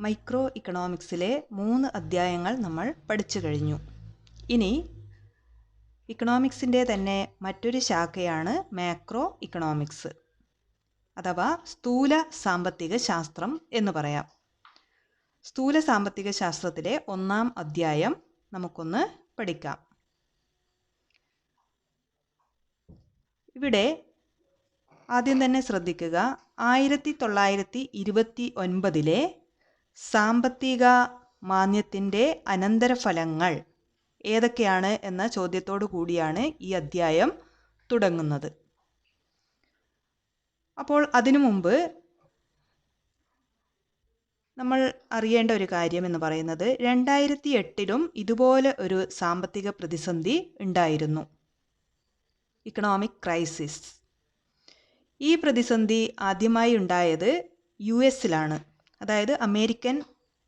Micro ഇക്കണോമിക്സിലെ മൂന്ന് അധ്യായങ്ങൾ നമ്മൾ പഠിച്ചു കഴിഞ്ഞു. ഇനി ഇക്കണോമിക്സിന്റെ തന്നെ മറ്റൊരു ശാഖയാണ് മാക്രോ ഇക്കണോമിക്സ് അഥവാ സ്ഥൂല സാമ്പത്തിക ശാസ്ത്രം എന്ന് പറയാം. സ്ഥൂല സാമ്പത്തിക ശാസ്ത്രത്തിലെ ഒന്നാം അധ്യായം നമുക്കൊന്ന് പഠിക്കാം. ഇവിടെ ആദ്യം തന്നെ ശ്രദ്ധിക്കുക ആയിരത്തി തൊള്ളായിരത്തി ഇരുപത്തി ഒൻപതിലെ സാമ്പത്തിക മാന്ദ്യത്തിന്റെ അനന്തരഫലങ്ങൾ ഏതൊക്കെയാണ് എന്ന ചോദ്യത്തോടു കൂടിയാണ് ഈ അധ്യായം തുടങ്ങുന്നത്. അപ്പോൾ അതിനു മുമ്പ് നമ്മൾ അറിയേണ്ട ഒരു കാര്യം എന്ന് പറയുന്നത് രണ്ടായിരത്തി എട്ടിലും ഇതുപോലെ ഒരു സാമ്പത്തിക പ്രതിസന്ധി ഉണ്ടായിരുന്നു. ഇക്കണോമിക് ക്രൈസിസ് ഈ പ്രതിസന്ധി ആദ്യമായി ഉണ്ടായത് യു എസിലാണ്. അതായത് അമേരിക്കൻ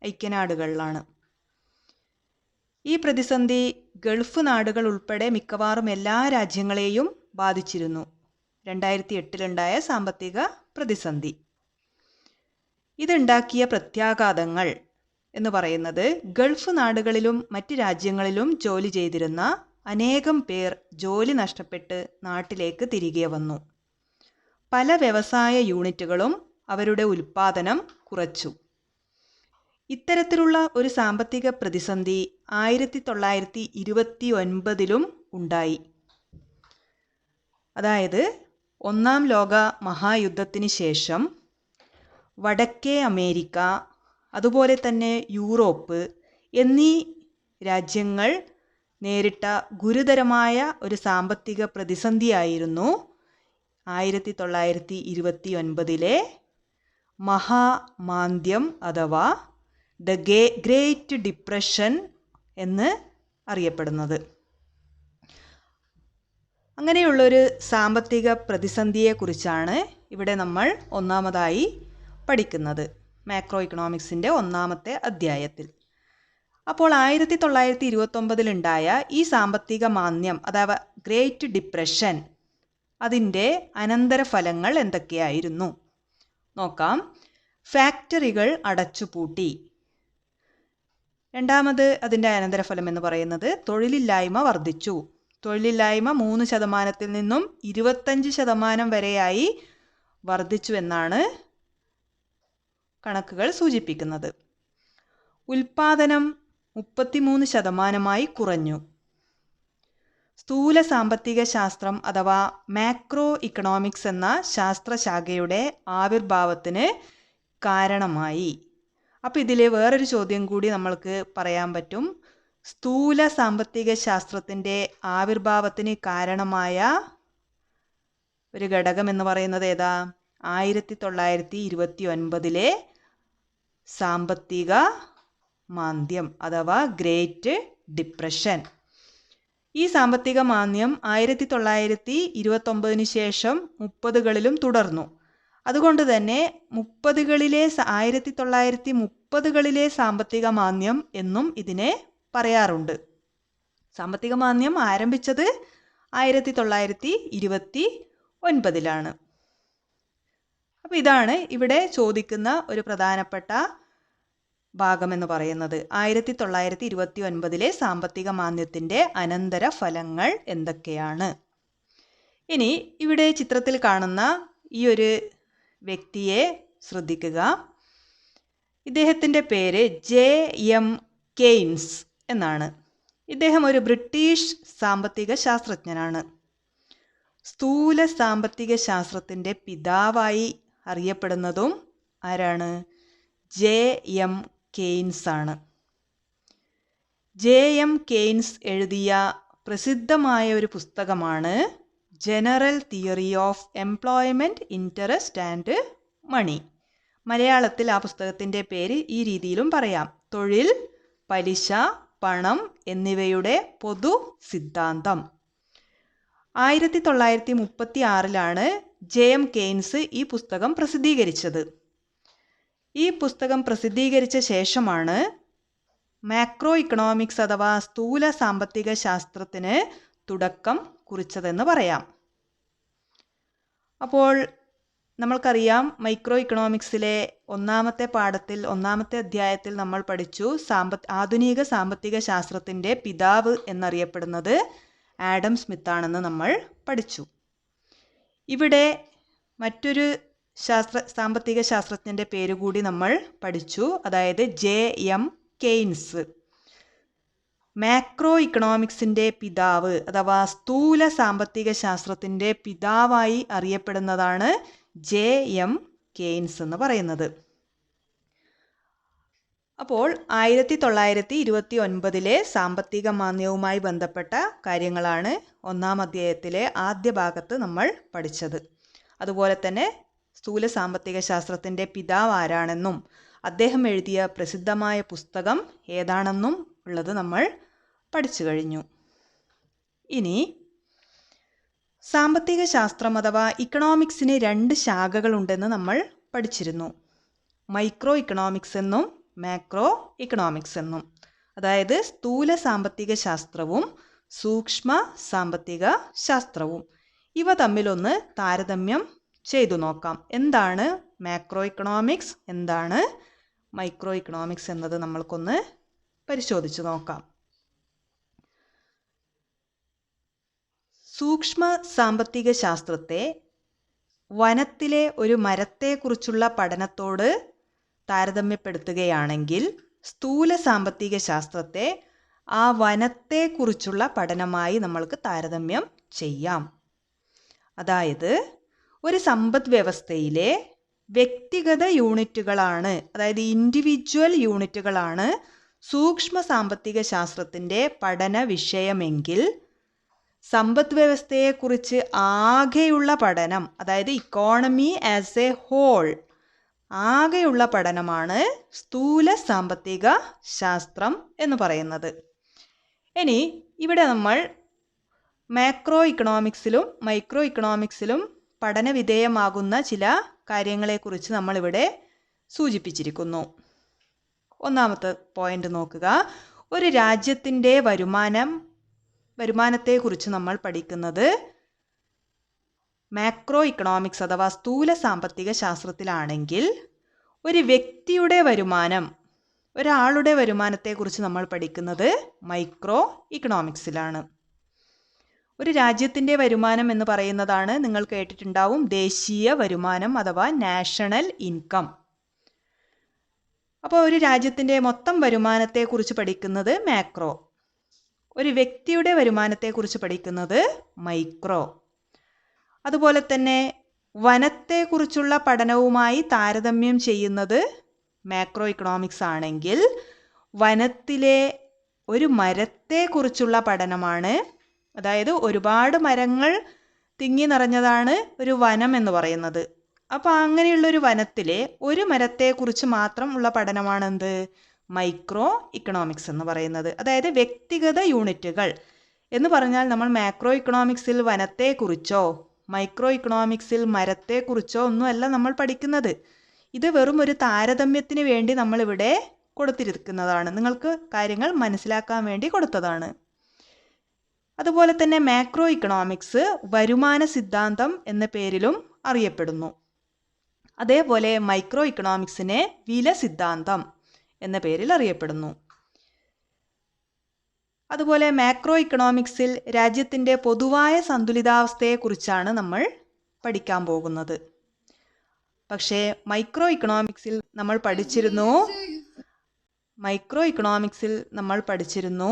ഐക്യനാടുകളിലാണ്. ഈ പ്രതിസന്ധി ഗൾഫ് നാടുകൾ ഉൾപ്പെടെ മിക്കവാറും എല്ലാ രാജ്യങ്ങളെയും ബാധിച്ചിരുന്നു. രണ്ടായിരത്തി എട്ടിലുണ്ടായ സാമ്പത്തിക പ്രതിസന്ധി. ഇതുണ്ടാക്കിയ പ്രത്യാഘാതങ്ങൾ എന്ന് പറയുന്നത് ഗൾഫ് നാടുകളിലും മറ്റ് രാജ്യങ്ങളിലും ജോലി ചെയ്തിരുന്ന അനേകം പേർ ജോലി നഷ്ടപ്പെട്ട് നാട്ടിലേക്ക് തിരികെ വന്നു. പല വ്യവസായ യൂണിറ്റുകളും അവരുടെ ഉൽപ്പാദനം കുറച്ചു. ഇത്തരത്തിലുള്ള ഒരു സാമ്പത്തിക പ്രതിസന്ധി ആയിരത്തി തൊള്ളായിരത്തി ഇരുപത്തി ഒൻപതിലും ഉണ്ടായി. അതായത് ഒന്നാം ലോക മഹായുദ്ധത്തിന് ശേഷം വടക്കേ അമേരിക്ക അതുപോലെ തന്നെ യൂറോപ്പ് എന്നീ രാജ്യങ്ങൾ നേരിട്ട ഗുരുതരമായ ഒരു സാമ്പത്തിക പ്രതിസന്ധിയായിരുന്നു ആയിരത്തി തൊള്ളായിരത്തി ഇരുപത്തി ഒൻപതിലെ മഹാമാന്ദ്യം അഥവാ ദ ഗേ ഗ്രേറ്റ് ഡിപ്രഷൻ എന്ന് അറിയപ്പെടുന്നത്. അങ്ങനെയുള്ളൊരു സാമ്പത്തിക പ്രതിസന്ധിയെക്കുറിച്ചാണ് ഇവിടെ നമ്മൾ ഒന്നാമതായി പഠിക്കുന്നത്. മാക്രോ ഇക്കണോമിക്സിന്റെ ഒന്നാമത്തെ അധ്യായത്തിൽ. അപ്പോൾ ആയിരത്തി തൊള്ളായിരത്തി ഇരുപത്തൊമ്പതിലുണ്ടായ ഈ സാമ്പത്തിക മാന്ദ്യം അഥവാ ഗ്രേറ്റ് ഡിപ്രഷൻ അതിന്റെ അനന്തരഫലങ്ങൾ എന്തൊക്കെയായിരുന്നു? നോക്കാം. ഫാക്ടറികൾ അടച്ചുപൂട്ടി. രണ്ടാമത് അതിന്റെ അനന്തരഫലം എന്ന് പറയുന്നത് തൊഴിലില്ലായ്മ വർദ്ധിച്ചു. തൊഴിലില്ലായ്മ മൂന്ന് ശതമാനത്തിൽ നിന്നും ഇരുപത്തഞ്ച് ശതമാനം വരെയായി വർദ്ധിച്ചു എന്നാണ് കണക്കുകൾ സൂചിപ്പിക്കുന്നത്. ഉൽപാദനം മുപ്പത്തിമൂന്ന് ശതമാനമായി കുറഞ്ഞു. സ്ഥൂല സാമ്പത്തിക ശാസ്ത്രം അഥവാ മാക്രോ ഇക്കണോമിക്സ് എന്ന ശാസ്ത്രശാഖയുടെ ആവിർഭാവത്തിന് കാരണമായി. അപ്പോൾ ഇതിൽ വേറൊരു ചോദ്യം കൂടി നമ്മൾക്ക് പറയാൻ പറ്റും. സ്ഥൂല സാമ്പത്തിക ശാസ്ത്രത്തിന്റെ ആവിർഭാവത്തിന് കാരണമായ ഒരു ഘടകം എന്ന് പറയുന്നത് ഏതാ? ആയിരത്തി തൊള്ളായിരത്തി ഇരുപത്തി ഒൻപതിലെ സാമ്പത്തിക മാന്ദ്യം അഥവാ ഗ്രേറ്റ് ഡിപ്രഷൻ. ഈ സാമ്പത്തിക മാന്ദ്യം ആയിരത്തി തൊള്ളായിരത്തി ഇരുപത്തൊമ്പതിന് ശേഷം മുപ്പതുകളിലും തുടർന്നു. അതുകൊണ്ട് തന്നെ മുപ്പതുകളിലെ ആയിരത്തി തൊള്ളായിരത്തി മുപ്പതുകളിലെ സാമ്പത്തിക മാന്ദ്യം എന്നും ഇതിനെ പറയാറുണ്ട്. സാമ്പത്തിക മാന്ദ്യം ആരംഭിച്ചത് ആയിരത്തി തൊള്ളായിരത്തി ഇരുപത്തി ഒൻപതിലാണ് അപ്പോൾ ഇതാണ് ഇവിടെ ചോദിക്കുന്ന ഒരു പ്രധാനപ്പെട്ട ഭാഗമെന്ന് പറയുന്നത്. ആയിരത്തി തൊള്ളായിരത്തി ഇരുപത്തി ഒൻപതിലെ സാമ്പത്തിക മാന്ദ്യത്തിന്റെ അനന്തര ഫലങ്ങൾ എന്തൊക്കെയാണ്? ഇനി ഇവിടെ ചിത്രത്തിൽ കാണുന്ന ഈ ഒരു വ്യക്തിയെ ശ്രദ്ധിക്കുക. ഇദ്ദേഹത്തിന്റെ പേര് ജെ എം കെയ്ൻസ് എന്നാണ്. ഇദ്ദേഹം ഒരു ബ്രിട്ടീഷ് സാമ്പത്തിക ശാസ്ത്രജ്ഞനാണ്. സ്ഥൂല സാമ്പത്തിക ശാസ്ത്രത്തിന്റെ പിതാവായി അറിയപ്പെടുന്നതും ആരാണ്? ജെ എം കെയ്ൻസ് ആണ് ജെ എം കെയ്ൻസ് എഴുതിയ പ്രസിദ്ധമായ ഒരു പുസ്തകമാണ് general theory of employment interest and money. മലയാളത്തിൽ ആ പുസ്തകത്തിന്റെ പേര് ഈ രീതിയിലും പറയാം. തൊഴിൽ പലിശ പണം എന്നിവയുടെ പൊതു സിദ്ധാന്തം. ആയിരത്തി തൊള്ളായിരത്തി മുപ്പത്തി ആറിലാണ് ജെ എം കെയ്ൻസ് ഈ പുസ്തകം പ്രസിദ്ധീകരിച്ചത്. ഈ പുസ്തകം പ്രസിദ്ധീകരിച്ച ശേഷമാണ് മാക്രോ ഇക്കണോമിക്സ് അഥവാ സ്ഥൂല സാമ്പത്തിക ശാസ്ത്രത്തിന് തുടക്കം കുറിച്ചതെന്ന് പറയാം. അപ്പോൾ നമ്മൾക്കറിയാം മൈക്രോ ഇക്കണോമിക്സിലെ ഒന്നാമത്തെ പാഠത്തിൽ ഒന്നാമത്തെ അധ്യായത്തിൽ നമ്മൾ പഠിച്ചു സാമ്പ ആധുനിക സാമ്പത്തിക ശാസ്ത്രത്തിന്റെ പിതാവ് എന്നറിയപ്പെടുന്നത് ആഡം സ്മിത്താണെന്ന് നമ്മൾ പഠിച്ചു. ഇവിടെ മറ്റൊരു ശാസ്ത്ര സാമ്പത്തിക ശാസ്ത്രജ്ഞന്റെ പേരുകൂടി നമ്മൾ പഠിച്ചു. അതായത് ജെ എം കെയ്ൻസ്. മാക്രോ ഇക്കണോമിക്സിന്റെ പിതാവ് അഥവാ സ്ഥൂല സാമ്പത്തിക ശാസ്ത്രത്തിന്റെ പിതാവായി അറിയപ്പെടുന്നതാണ് ജെ എം കെയ്ൻസ് എന്ന് പറയുന്നത്. അപ്പോൾ ആയിരത്തി തൊള്ളായിരത്തി ഇരുപത്തി ഒൻപതിലെ സാമ്പത്തിക മാന്ദ്യവുമായി ബന്ധപ്പെട്ട കാര്യങ്ങളാണ് ഒന്നാം അധ്യായത്തിലെ ആദ്യ ഭാഗത്ത് നമ്മൾ പഠിച്ചത്. അതുപോലെ തന്നെ സ്ഥൂല സാമ്പത്തിക ശാസ്ത്രത്തിന്റെ പിതാവ് ആരാണെന്നും അദ്ദേഹം എഴുതിയ പ്രസിദ്ധമായ പുസ്തകം ഏതാണെന്നും ഉള്ളത് നമ്മൾ പഠിച്ചു കഴിഞ്ഞു. ഇനി സാമ്പത്തിക ശാസ്ത്രം അഥവാ ഇക്കണോമിക്സിന് രണ്ട് ശാഖകളുണ്ടെന്ന് നമ്മൾ പഠിച്ചിരുന്നു. മൈക്രോ ഇക്കണോമിക്സ് എന്നും മാക്രോ ഇക്കണോമിക്സ് എന്നും. അതായത് സ്ഥൂല സാമ്പത്തിക ശാസ്ത്രവും സൂക്ഷ്മ സാമ്പത്തിക ശാസ്ത്രവും ഇവ തമ്മിലൊന്ന് താരതമ്യം ചെയ്തു നോക്കാം. എന്താണ് മാക്രോ ഇക്കണോമിക്സ് എന്താണ് മൈക്രോ ഇക്കണോമിക്സ് എന്നത് നമ്മൾക്കൊന്ന് പരിശോധിച്ച് നോക്കാം. സൂക്ഷ്മ സാമ്പത്തിക ശാസ്ത്രത്തെ വനത്തിലെ ഒരു മരത്തെക്കുറിച്ചുള്ള പഠനത്തോട് താരതമ്യപ്പെടുത്തുകയാണെങ്കിൽ സ്ഥൂല സാമ്പത്തിക ശാസ്ത്രത്തെ ആ വനത്തെക്കുറിച്ചുള്ള പഠനമായി നമ്മൾക്ക് താരതമ്യം ചെയ്യാം. അതായത് ഒരു സമ്പദ് വ്യവസ്ഥയിലെ വ്യക്തിഗത യൂണിറ്റുകളാണ് അതായത് ഇൻഡിവിജ്വൽ യൂണിറ്റുകളാണ് സൂക്ഷ്മ സാമ്പത്തിക ശാസ്ത്രത്തിന്റെ പഠന വിഷയമെങ്കിൽ സമ്പദ് വ്യവസ്ഥയെക്കുറിച്ച് ആകെയുള്ള പഠനം അതായത് ഇക്കോണമി ആസ് എ ഹോൾ ആകെയുള്ള പഠനമാണ് സ്ഥൂല സാമ്പത്തിക ശാസ്ത്രം എന്ന് പറയുന്നത്. ഇനി ഇവിടെ നമ്മൾ മാക്രോ ഇക്കണോമിക്സിലും മൈക്രോ ഇക്കണോമിക്സിലും പഠന വിധേയമാകുന്ന ചില കാര്യങ്ങളെക്കുറിച്ച് നമ്മളിവിടെ സൂചിപ്പിച്ചിരിക്കുന്നു. ഒന്നാമത്തെ പോയിന്റ് നോക്കുക. ഒരു രാജ്യത്തിന്റെ വരുമാനം വരുമാനത്തെക്കുറിച്ച് നമ്മൾ പഠിക്കുന്നത് മാക്രോ ഇക്കണോമിക്സ് അഥവാ സ്ഥൂല സാമ്പത്തിക ശാസ്ത്രത്തിലാണെങ്കിൽ ഒരു വ്യക്തിയുടെ വരുമാനം ഒരാളുടെ വരുമാനത്തെക്കുറിച്ച് നമ്മൾ പഠിക്കുന്നത് മൈക്രോ ഇക്കണോമിക്സിലാണ് ഒരു രാജ്യത്തിന്റെ വരുമാനം എന്ന് പറയുന്നതാണ് നിങ്ങൾ കേട്ടിട്ടുണ്ടാവും ദേശീയ വരുമാനം അഥവാ നാഷണൽ ഇൻകം. അപ്പോൾ ഒരു രാജ്യത്തിന്റെ മൊത്തം വരുമാനത്തെക്കുറിച്ച് പഠിക്കുന്നത് മാക്രോ. ഒരു വ്യക്തിയുടെ വരുമാനത്തെക്കുറിച്ച് പഠിക്കുന്നത് മൈക്രോ. അതുപോലെ തന്നെ വനത്തെക്കുറിച്ചുള്ള പഠനവുമായി താരതമ്യം ചെയ്യുന്നത് മാക്രോ ഇക്കണോമിക്സ് ആണെങ്കിൽ വനത്തിലെ ഒരു മരത്തെക്കുറിച്ചുള്ള പഠനമാണ് അതായത് ഒരുപാട് മരങ്ങൾ തിങ്ങി നിറഞ്ഞതാണ് ഒരു വനം എന്ന് പറയുന്നത്. അപ്പോൾ അങ്ങനെയുള്ളൊരു വനത്തിലെ ഒരു മരത്തെക്കുറിച്ച് മാത്രം ഉള്ള പഠനമാണ് എന്ത്? മൈക്രോ ഇക്കണോമിക്സ് എന്ന് പറയുന്നത്. അതായത് വ്യക്തിഗത യൂണിറ്റുകൾ. എന്ന് പറഞ്ഞാൽ നമ്മൾ മാക്രോ ഇക്കണോമിക്സിൽ വനത്തെക്കുറിച്ചോ മൈക്രോ ഇക്കണോമിക്സിൽ മരത്തെക്കുറിച്ചോ ഒന്നുമല്ല നമ്മൾ പഠിക്കുന്നത്. ഇത് വെറും ഒരു താരതമ്യത്തിന് വേണ്ടി നമ്മളിവിടെ കൊടുത്തിരിക്കുന്നതാണ്. നിങ്ങൾക്ക് കാര്യങ്ങൾ മനസ്സിലാക്കാൻ വേണ്ടി കൊടുത്തതാണ്. അതുപോലെ തന്നെ മാക്രോ ഇക്കണോമിക്സ് വരുമാന സിദ്ധാന്തം എന്ന പേരിലും അറിയപ്പെടുന്നു. അതേപോലെ മൈക്രോ ഇക്കണോമിക്സിനെ വില സിദ്ധാന്തം എന്ന പേരിൽ അറിയപ്പെടുന്നു. അതുപോലെ മാക്രോ ഇക്കണോമിക്സിൽ രാജ്യത്തിന്റെ പൊതുവായ സന്തുലിതാവസ്ഥയെക്കുറിച്ചാണ് നമ്മൾ പഠിക്കാൻ പോകുന്നത്. പക്ഷേ മൈക്രോ ഇക്കണോമിക്സിൽ നമ്മൾ പഠിച്ചിരുന്നു മൈക്രോ ഇക്കണോമിക്സിൽ നമ്മൾ പഠിച്ചിരുന്നു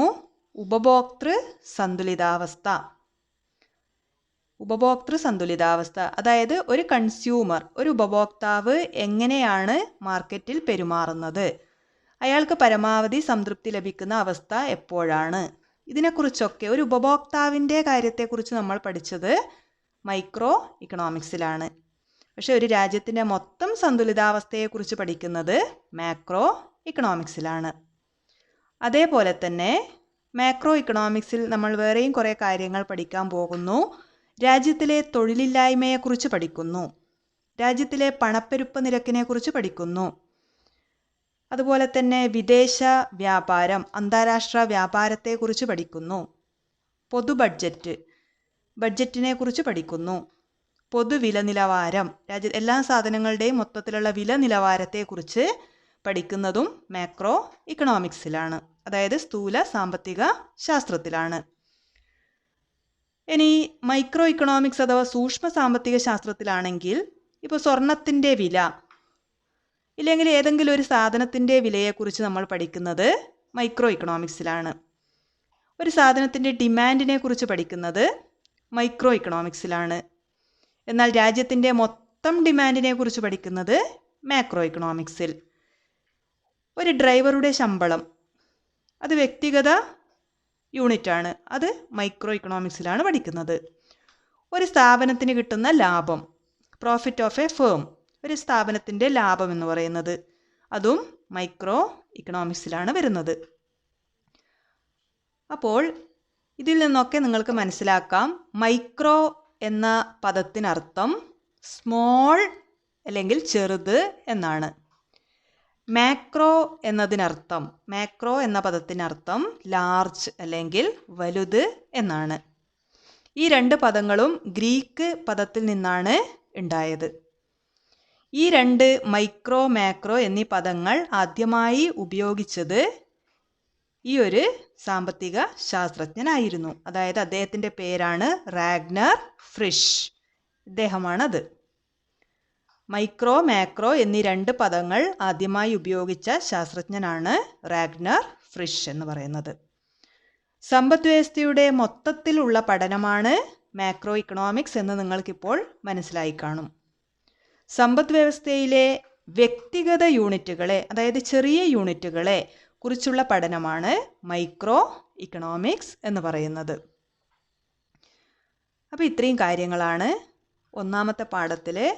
ഉപഭോക്തൃ സന്തുലിതാവസ്ഥ. ഉപഭോക്തൃ സന്തുലിതാവസ്ഥ. അതായത് ഒരു കൺസ്യൂമർ ഒരു ഉപഭോക്താവ് എങ്ങനെയാണ് മാർക്കറ്റിൽ പെരുമാറുന്നത്? അയാൾക്ക് പരമാവധി സംതൃപ്തി ലഭിക്കുന്ന അവസ്ഥ എപ്പോഴാണ്? ഇതിനെക്കുറിച്ചൊക്കെ ഒരു ഉപഭോക്താവിന്റെ കാര്യത്തെക്കുറിച്ച് നമ്മൾ പഠിച്ചത് മൈക്രോ ഇക്കണോമിക്സിലാണ് പക്ഷേ ഒരു രാജ്യത്തിന്റെ മൊത്തം സന്തുലിതാവസ്ഥയെക്കുറിച്ച് പഠിക്കുന്നത് മാക്രോ ഇക്കണോമിക്സിലാണ് അതേപോലെ തന്നെ മാക്രോ ഇക്കണോമിക്സിൽ നമ്മൾ വേറെയും കുറേ കാര്യങ്ങൾ പഠിക്കാൻ പോകുന്നു. രാജ്യത്തിലെ തൊഴിലില്ലായ്മയെക്കുറിച്ച് പഠിക്കുന്നു. രാജ്യത്തിലെ പണപ്പെരുപ്പ നിരക്കിനെക്കുറിച്ച് പഠിക്കുന്നു. അതുപോലെ തന്നെ വിദേശ വ്യാപാരം അന്താരാഷ്ട്ര വ്യാപാരത്തെക്കുറിച്ച് പഠിക്കുന്നു. പൊതു ബഡ്ജറ്റ് ബഡ്ജറ്റിനെ കുറിച്ച് പഠിക്കുന്നു പൊതുവില നിലവാരം രാജ്യ എല്ലാ സാധനങ്ങളുടെയും മൊത്തത്തിലുള്ള വില നിലവാരത്തെക്കുറിച്ച് പഠിക്കുന്നതും മാക്രോ ഇക്കണോമിക്സിലാണ് അതായത് സ്ഥൂല സാമ്പത്തിക ശാസ്ത്രത്തിലാണ്. ഇനി മൈക്രോ ഇക്കണോമിക്സ് അഥവാ സൂക്ഷ്മ സാമ്പത്തിക ശാസ്ത്രത്തിലാണെങ്കിൽ ഇപ്പോൾ സ്വർണത്തിന്റെ വില ഇല്ലെങ്കിൽ ഏതെങ്കിലും ഒരു സാധനത്തിന്റെ വിലയെക്കുറിച്ച് നമ്മൾ പഠിക്കുന്നത് മൈക്രോ ഇക്കണോമിക്സിലാണ് ഒരു സാധനത്തിന്റെ ഡിമാൻഡിനെ കുറിച്ച് പഠിക്കുന്നത് മൈക്രോ ഇക്കണോമിക്സിലാണ് എന്നാൽ രാജ്യത്തിന്റെ മൊത്തം ഡിമാൻഡിനെ കുറിച്ച് പഠിക്കുന്നത് മാക്രോ ഇക്കണോമിക്സിൽ ഒരു ഡ്രൈവറുടെ ശമ്പളം അത് വ്യക്തിഗത യൂണിറ്റാണ്. അത് മൈക്രോ ഇക്കണോമിക്സിലാണ് പഠിക്കുന്നത്. ഒരു സ്ഥാപനത്തിന് കിട്ടുന്ന ലാഭം പ്രോഫിറ്റ് ഓഫ് എ ഫേം ഒരു സ്ഥാപനത്തിന്റെ ലാഭം എന്ന് പറയുന്നത്. അതും മൈക്രോ ഇക്കണോമിക്സിലാണ് വരുന്നത്. അപ്പോൾ ഇതിൽ നിന്നൊക്കെ നിങ്ങൾക്ക് മനസ്സിലാക്കാം. മൈക്രോ എന്ന പദത്തിനർത്ഥം സ്മോൾ അല്ലെങ്കിൽ ചെറുത് എന്നാണ്. മാക്രോ എന്നതിനർത്ഥം മാക്രോ എന്ന പദത്തിനർത്ഥം ലാർജ് അല്ലെങ്കിൽ വലുത് എന്നാണ്. ഈ രണ്ട് പദങ്ങളും ഗ്രീക്ക് പദത്തിൽ നിന്നാണ് ഉണ്ടായത്. ഈ രണ്ട് മൈക്രോ മാക്രോ എന്നീ പദങ്ങൾ ആദ്യമായി ഉപയോഗിച്ചത് ഈ ഒരു സാമ്പത്തിക ശാസ്ത്രജ്ഞനായിരുന്നു. അതായത് അദ്ദേഹത്തിന്റെ പേരാണ് റാഗ്നർ ഫ്രിഷ് ഇദ്ദേഹമാണത്. മൈക്രോ മാക്രോ എന്നീ രണ്ട് പദങ്ങൾ ആദ്യമായി ഉപയോഗിച്ച ശാസ്ത്രജ്ഞനാണ് റാഗ്നർ ഫ്രിഷ് എന്ന് പറയുന്നത്. സമ്പദ് വ്യവസ്ഥയുടെ മൊത്തത്തിലുള്ള പഠനമാണ് മാക്രോ ഇക്കണോമിക്സ് എന്ന് നിങ്ങൾക്കിപ്പോൾ മനസ്സിലായി കാണും. സമ്പദ് വ്യവസ്ഥയിലെ വ്യക്തിഗത യൂണിറ്റുകളെ അതായത് ചെറിയ യൂണിറ്റുകളെ കുറിച്ചുള്ള പഠനമാണ് മൈക്രോ ഇക്കണോമിക്സ് എന്ന് പറയുന്നത്. അപ്പോൾ ഇത്രയും കാര്യങ്ങളാണ് ഒന്നാമത്തെ പാഠത്തിൽ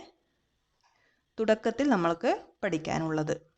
തുടക്കത്തിൽ നമ്മൾക്ക് പഠിക്കാനുള്ളത്.